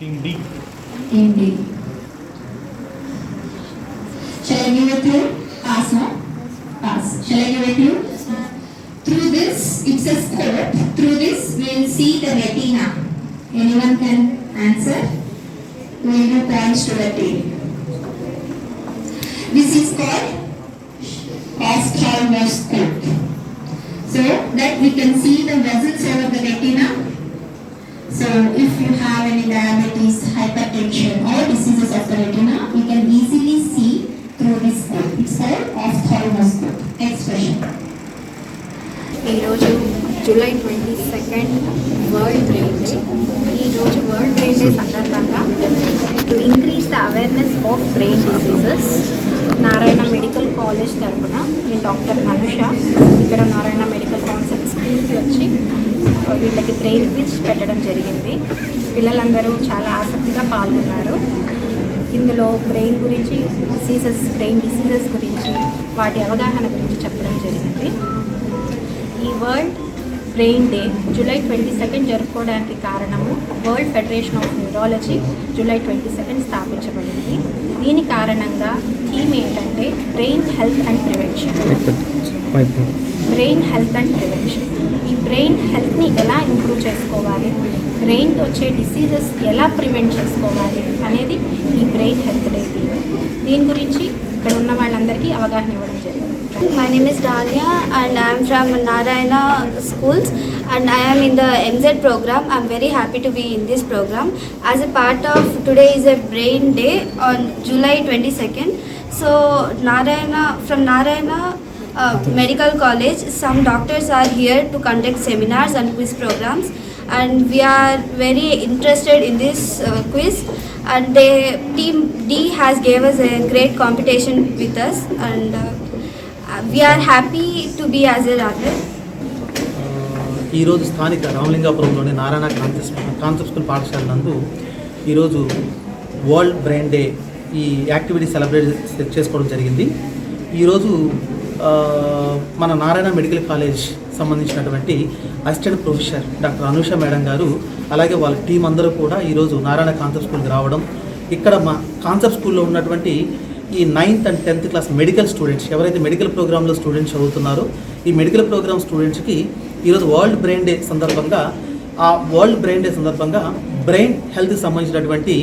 Team D. Indeed. Shall I give it you? Pass, no? Pass. Shall I give it to you? Through this, it's a scope. Through this, we will see the retina. Anyone can answer? We will do to the team. This is called ophthalmoscope. So that we can see the vessels over the retina so if you have any diabetes, hypertension or diseases of the retina, you can easily see through this scope. It's called ophthalmoscope. Next question. ఈరోజు July twenty second world brain day ఈరోజు world brain day సందర్భంగా to increase the awareness of brain diseases Narayana medical college తరఫున నేను doctor మనుష ఇక్కడ Narayana medical concept స్కూల్కి వచ్చి వీళ్ళకి brain quiz పెట్టడం జరిగింది. పిల్లలందరూ చాలా ఆసక్తిగా పాల్గొన్నారు. ఇందులో బ్రెయిన్ గురించి డిసీజెస్ బ్రెయిన్ డిసీజెస్ గురించి వాటి అవగాహన గురించి చెప్పడం జరిగింది. ఈ world brain day July twenty second జరుపుకోవడానికి కారణము world federation of neurology July twenty second స్థాపించబడింది. దీని కారణంగా థీమ్ ఏంటంటే brain health and prevention. Brain health and prevention. ఈ బ్రెయిన్ హెల్త్ని ఎలా ఇంప్రూవ్ చేసుకోవాలి? బ్రెయిన్ వచ్చే డిసీజెస్ ఎలా ప్రివెంట్ చేసుకోవాలి అనేది ఈ బ్రెయిన్ హెల్త్ డే దీని గురించి ఇక్కడ ఉన్న వాళ్ళందరికీ అవగాహన ఇవ్వడం జరిగింది My name is Dania and I am from Narayana Schools and I am in the MZ program. I am very happy to be in this program. As a part of today is a brain day on July 22nd. So Narayana from Narayana uh, Medical College, some doctors are here to conduct seminars and quiz programs and we are very interested in this uh, quiz and they team D has gave us a great competition with us and uh, we are happy to be as a runner. ఈరోజు స్థానిక రామలింగాపురంలోని Narayana concept concept school పాఠశాల నందు ఈరోజు world brain day ఈ activity celebrate చేసుకోవడం జరిగింది ఈరోజు ఆ, మన నారాయణ మెడికల్ కాలేజ్ సంబంధించినటువంటి assistant professor doctor Anusha madam గారు అలాగే వాళ్ళ టీం అందరూ కూడా ఈరోజు నారాయణ కాన్సెప్ట్ స్కూల్కి రావడం. ఇక్కడ మా కాన్సెప్ట్ స్కూల్లో ఉన్నటువంటి ఈ ninth and tenth class medical students ఎవరైతే మెడికల్ ప్రోగ్రాంలో స్టూడెంట్స్ చదువుతున్నారో ఈ మెడికల్ ప్రోగ్రామ్ స్టూడెంట్స్కి ఈరోజు వరల్డ్ బ్రెయిన్ డే సందర్భంగా ఆ వరల్డ్ బ్రెయిన్ డే సందర్భంగా బ్రెయిన్ హెల్త్కి సంబంధించినటువంటి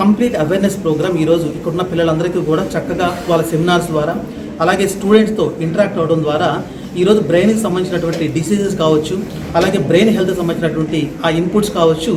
కంప్లీట్ అవేర్నెస్ ప్రోగ్రామ్ ఈరోజు ఇక్కడున్న పిల్లలందరికీ కూడా చక్కగా వాళ్ళ సెమినార్స్ ద్వారా అలాగే స్టూడెంట్స్తో ఇంటరాక్ట్ అవ్వడం ద్వారా ఈరోజు బ్రెయిన్కి సంబంధించినటువంటి డిసీజెస్ కావచ్చు అలాగే బ్రెయిన్ హెల్త్ సంబంధించినటువంటి ఆ ఇన్పుట్స్ కావచ్చు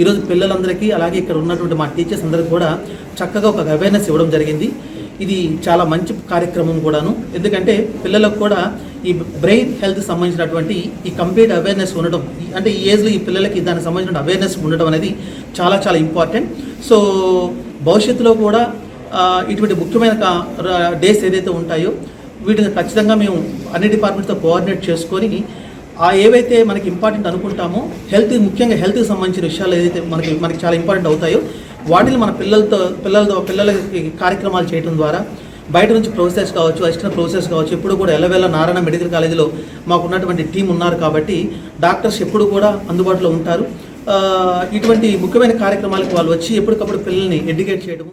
ఈరోజు పిల్లలందరికీ అలాగే ఇక్కడ ఉన్నటువంటి మా టీచర్స్ అందరికీ కూడా చక్కగా ఒక అవేర్నెస్ ఇవ్వడం జరిగింది. ఇది చాలా మంచి కార్యక్రమం కూడాను. ఎందుకంటే పిల్లలకు కూడా ఈ బ్రెయిన్ హెల్త్ సంబంధించినటువంటి ఈ కంప్లీట్ అవేర్నెస్ ఉండడం అంటే ఈ ఏజ్లో ఈ పిల్లలకి దానికి సంబంధించిన అవేర్నెస్ ఉండడం అనేది చాలా చాలా ఇంపార్టెంట్ సో భవిష్యత్తులో కూడా ఇటువంటి ముఖ్యమైన డేస్ ఏదైతే ఉంటాయో వీటిని ఖచ్చితంగా మేము అన్ని డిపార్ట్మెంట్తో కోఆర్డినేట్ చేసుకొని ఆ ఏవైతే మనకి ఇంపార్టెంట్ అనుకుంటామో హెల్త్ ముఖ్యంగా హెల్త్కి సంబంధించిన విషయాలు ఏదైతే మనకి మనకి చాలా ఇంపార్టెంట్ అవుతాయో వాటిని మన పిల్లలతో పిల్లలతో పిల్లలకి కార్యక్రమాలు చేయడం ద్వారా బయట నుంచి ప్రొఫెసర్స్ కావచ్చు అసిస్టెంట్ ప్రొఫెసర్స్ కావచ్చు ఎప్పుడు కూడా ఎలవేళ నారాయణ మెడికల్ కాలేజీలో మాకు ఉన్నటువంటి టీం ఉన్నారు కాబట్టి డాక్టర్స్ ఎప్పుడు కూడా అందుబాటులో ఉంటారు. ఇటువంటి ముఖ్యమైన కార్యక్రమాలకు వాళ్ళు వచ్చి ఎప్పటికప్పుడు పిల్లల్ని ఎడ్యుకేట్ చేయడము